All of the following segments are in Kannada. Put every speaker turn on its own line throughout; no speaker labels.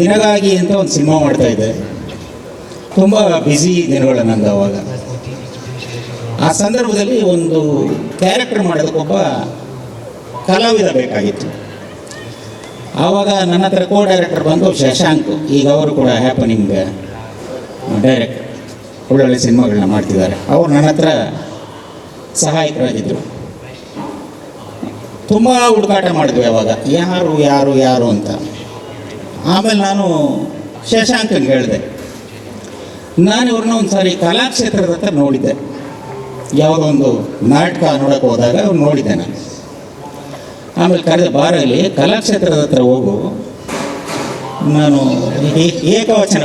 ನಿನಗಾಗಿ ಅಂತ ಒಂದು ಸಿನಿಮಾ ಮಾಡ್ತಾ ಇದ್ದೆ ತುಂಬ ಬ್ಯುಸಿ ದಿನಗಳು ನಂದು ಅವಾಗ. ಆ ಸಂದರ್ಭದಲ್ಲಿ ಒಂದು ಕ್ಯಾರೆಕ್ಟರ್ ಮಾಡೋದಕ್ಕೊಬ್ಬ ಕಲಾವಿದ ಬೇಕಾಗಿತ್ತು. ಆವಾಗ ನನ್ನ ಹತ್ರ ಕೋ ಡೈರೆಕ್ಟರ್ ಬಂದು ಶಶಾಂಕ್, ಈಗ ಅವರು ಕೂಡ ಹ್ಯಾಪನಿಂಗ್ ಡೈರೆಕ್ಟ್ ಒಳ್ಳೊಳ್ಳೆ ಸಿನಿಮಾಗಳನ್ನ ಮಾಡ್ತಿದ್ದಾರೆ. ಅವರು ನನ್ನ ಹತ್ರ ಸಹಾಯಕರಾಗಿದ್ದರು ತುಂಬ ಹುಡುಕಾಟ ಮಾಡಿದ್ವಿ ಅವಾಗ. ಯಾರು ಯಾರು ಯಾರು ಅಂತ. ಆಮೇಲೆ ನಾನು ಶಶಾಂಕಂಗೆ ಹೇಳಿದೆ, ನಾನು ಇವ್ರನ್ನ ಒಂದು ಸಾರಿ ಕಲಾಕ್ಷೇತ್ರದ ಹತ್ರ ನೋಡಿದ್ದೆ. ಯಾವುದೋ ಒಂದು ನಾಟಕ ನೋಡೋಕೆ ಹೋದಾಗ ಅವ್ರು ನೋಡಿದ್ದೆ ನಾನು. ಆಮೇಲೆ ಕರೆದ ಬಾರಲ್ಲಿ ಕಲಾಕ್ಷೇತ್ರದ ಹತ್ರ ಹೋಗು, ನಾನು ಏಕವಚನ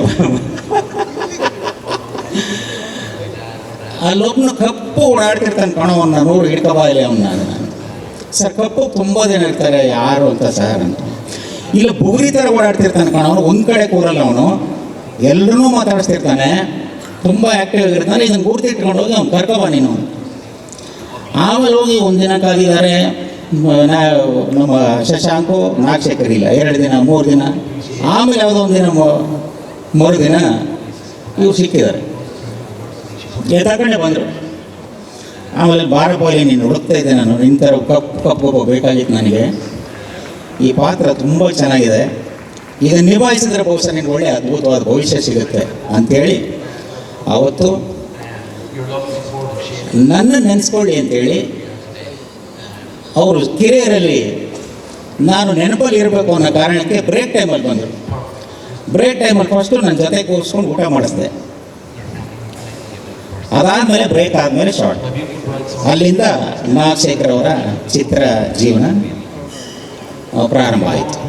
ಅಲ್ಲೊಬ್ಬನು ಕಪ್ಪು ಓಡಾಡ್ತಿರ್ತಾನೆ ಕಣವನ್ನ ನೋಡಿ ಹಿಡ್ಕಬಾಯಿಲೆ ಅವನ್ನ ನಾನು. ಸರ್, ಕಪ್ಪು ತುಂಬ ಇರ್ತಾರೆ, ಯಾರು ಅಂತ ಸರ್ ಅಂತ ಇಲ್ಲ ಬುಗುರಿ ಥರ ಓಡಾಡ್ತಿರ್ತಾನೆ ಕಣವನು ಒಂದು ಕಡೆ ಕೂರಲ್ಲ ಅವನು. ಎಲ್ಲರೂ ಮಾತಾಡಿಸ್ತಿರ್ತಾನೆ ತುಂಬ ಆ್ಯಕ್ಟಿವ್ ಆಗಿರ್ತಾನೆ. ಇದನ್ನು ಗುರ್ತು ಇಟ್ಕೊಂಡು ಹೋಗಿ ಅವ್ನು ಕರ್ಕೊಬ ನೀನು. ಆಮೇಲೆ ಹೋಗಿ ಒಂದಿನ ಕಾದಿದ್ದಾರೆ ಮ- ನಾ, ನಮ್ಮ ಶಶಾಂಕು, ನಾಗಶೇಖರ್ ಇಲ್ಲ. ಎರಡು ದಿನ, ಮೂರು ದಿನ. ಆಮೇಲೆ ಯಾವುದೋ ಒಂದು ದಿನ ಮೂರು ದಿನ ಇವ್ರು ಸಿಕ್ಕಿದ್ದಾರೆ. ಎತ್ತಾಕೊಂಡೆ ಬಂದರು. ಆಮೇಲೆ ಬಾರಪೋಲಿ ನೀನು ಹುಡುಕ್ತಾ ಇದ್ದೆ ನಾನು. ನಿಂತರ ಕಪ್ಪು ಕಪ್ಪು ಬೇಕಾಗಿತ್ತು ನನಗೆ. ಈ ಪಾತ್ರ ತುಂಬ ಚೆನ್ನಾಗಿದೆ. ಇದನ್ನು ನಿಭಾಯಿಸಿದ್ರೆ ಬಹುಶಃ ನಿನಗೆ ಒಳ್ಳೆಯ ಅದ್ಭುತವಾದ ಭವಿಷ್ಯ ಸಿಗುತ್ತೆ ಅಂಥೇಳಿ ಆವತ್ತು ನನ್ನ ನೆನೆಸ್ಕೊಳ್ಳಿ ಅಂತೇಳಿ ಅವರು ಕಿರಿಯರಲ್ಲಿ ನಾನು ನೆನಪಲ್ಲಿ ಇರಬೇಕು ಅನ್ನೋ ಕಾರಣಕ್ಕೆ ಬ್ರೇಕ್ ಟೈಮಲ್ಲಿ ಬಂದರು. ಬ್ರೇಕ್ ಟೈಮಲ್ಲಿ ಫಸ್ಟು ನನ್ನ ಜೊತೆ ಕೂರಿಸ್ಕೊಂಡು ಊಟ ಮಾಡಿಸ್ದೆ. ಅದಾದಮೇಲೆ ಬ್ರೇಕ್ ಆದಮೇಲೆ ಶಾರ್ಟ್ ಅಲ್ಲಿಂದ ನಾಗಶೇಖರ್ ಅವರ ಚಿತ್ರ ಜೀವನ. ಪ್ರಾರಂಭ ಆಯಿತು